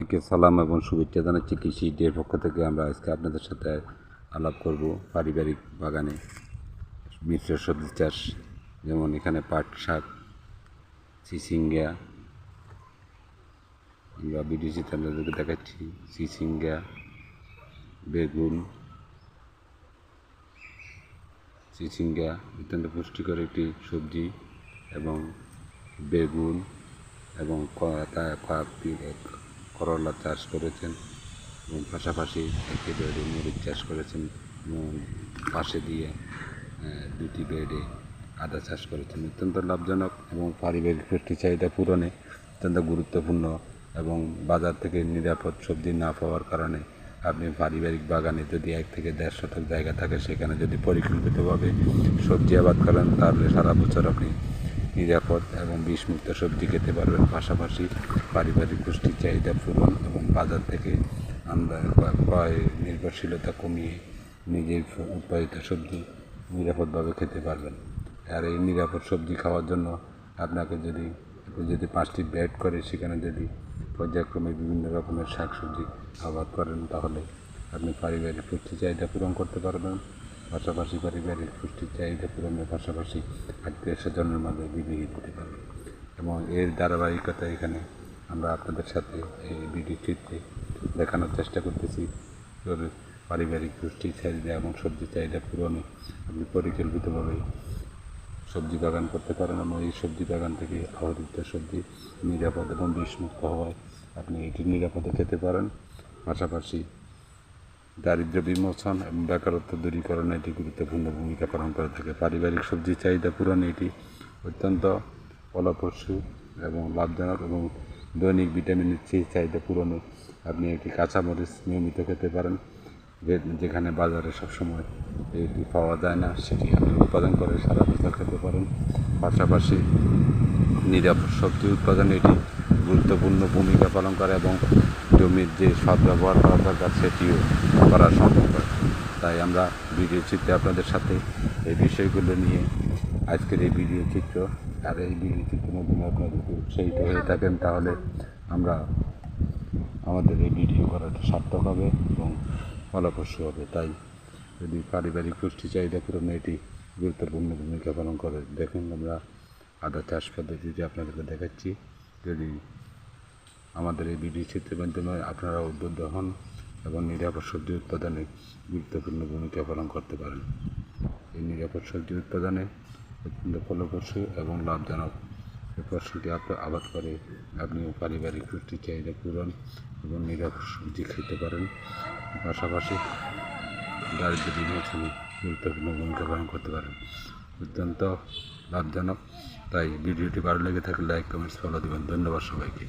সবাইকে সালাম এবং শুভেচ্ছা জানাচ্ছি কৃষি ডের পক্ষ থেকে। আমরা আজকে আপনাদের সাথে আলাপ করব পারিবারিক বাগানে মিশ্র সবজি চাষ, যেমন এখানে পাট শাক চিচিঙ্গা আমরা বিদেশি আপনাদেরকে দেখাচ্ছি চিচিঙ্গা বেগুন চিচিঙ্গা অত্যন্ত পুষ্টিকর একটি সবজি, এবং বেগুন এবং করলা চাষ করেছেন এবং পাশাপাশি একটি বেডে মরিচ চাষ করেছেন এবং পাশে দিয়ে দুটি বেডে আদা চাষ করেছেন। অত্যন্ত লাভজনক এবং পারিবারিক পুষ্টি চাহিদা পূরণে অত্যন্ত গুরুত্বপূর্ণ এবং বাজার থেকে নিরাপদ সবজি না পাওয়ার কারণে আপনি পারিবারিক বাগানে যদি এক থেকে দেড় শতক জায়গা থাকে, সেখানে যদি পরিকল্পিতভাবে সবজি আবাদ করেন, তাহলে সারা বছর আপনি নিরাপদ এবং বিষমুক্ত সবজি খেতে পারবেন। পাশাপাশি পারিবারিক পুষ্টির চাহিদা পূরণ এবং বাজার থেকে আমরা ক্রয় নির্ভরশীলতা কমিয়ে নিজের উৎপাদিত সবজি নিরাপদভাবে খেতে পারবেন। আর এই নিরাপদ সবজি খাওয়ার জন্য আপনাকে যদি যদি পাঁচটি বেড করে, সেখানে যদি পর্যায়ক্রমে বিভিন্ন রকমের শাকসবজি আবাদ করেন, তাহলে আপনি পারিবারিক পুষ্টি চাহিদা পূরণ করতে পারবেন। পাশাপাশি পারিবারিক পুষ্টির চাহিদা পূরণের পাশাপাশি আত্মীয় স্বজনের মাঝে বিলিয়ে দিতে পারবে এবং এর ধারাবাহিকতা এখানে আমরা আপনাদের সাথে এই ভিডিও দেখানোর চেষ্টা করতেছি। পারিবারিক পুষ্টির চাহিদা এবং সবজি চাহিদা পূরণে আপনি পরিকল্পিতভাবে সবজি বাগান করতে পারেন এবং এই সবজি বাগান থেকে আহরিত সবজি নিরাপদ এবং বিষমুক্ত হওয়ায় আপনি এটি নিরাপদে খেতে পারেন। পাশাপাশি দারিদ্র বিমোচন এবং বেকারত্ব দূরীকরণে এটি গুরুত্বপূর্ণ ভূমিকা পালন করে থাকে। পারিবারিক সবজির চাহিদা পূরণে এটি অত্যন্ত ফলপ্রসূ এবং লাভজনক এবং দৈনিক ভিটামিনের চেয়ে চাহিদা পূরণে আপনি একটি কাঁচামরিচ নিয়মিত খেতে পারেন যেখানে বাজারে সবসময় এটি পাওয়া যায় না, সেটি আপনি উৎপাদন করে সারা বছর খেতে পারেন। পাশাপাশি নিরাপদ সবজি উৎপাদনে এটি গুরুত্বপূর্ণ ভূমিকা পালন করে এবং জমির যে সদ্ব্যবহার করা দরকার সেটিও করা সম্ভব। হয় তাই আমরা ভিডিও চিত্রে আপনাদের সাথে এই বিষয়গুলো নিয়ে আজকের এই ভিডিও চিত্র আর এই ভিডিও চিত্রের মাধ্যমে আপনারা যদি উৎসাহিত হয়ে থাকেন, তাহলে আমরা আমাদের এই ভিডিও করাটা সার্থক হবে এবং ফলপ্রসূ হবে। তাই যদি পারিবারিক পুষ্টি চাহিদা পূরণে এটি গুরুত্বপূর্ণ ভূমিকা পালন করে, দেখুন আমরা আদা চাষ পদ্ধতিতে আপনাদেরকে দেখাচ্ছি, যদি আমাদের এই ভিডিও চিত্রের মাধ্যমে আপনারা উদ্বুদ্ধ হন এবং নিরাপদ সবজি উৎপাদনে গুরুত্বপূর্ণ ভূমিকা পালন করতে পারেন। এই নিরাপদ সবজি উৎপাদনে অত্যন্ত ফলপ্রসূ এবং লাভজনক। এই ফসলটি আপনার আবাদ করে আপনি পারিবারিক পুষ্টি চাহিদা পূরণ এবং নিরাপদ সবজি খেতে পারেন। পাশাপাশি দারিদ্র বিমোচনে গুরুত্বপূর্ণ ভূমিকা পালন করতে পারেন। অত্যন্ত লাভজনক। তাই ভিডিওটি ভালো লেগে থাকলে লাইক, কমেন্টস, ফলো দেবেন। ধন্যবাদ সবাইকে।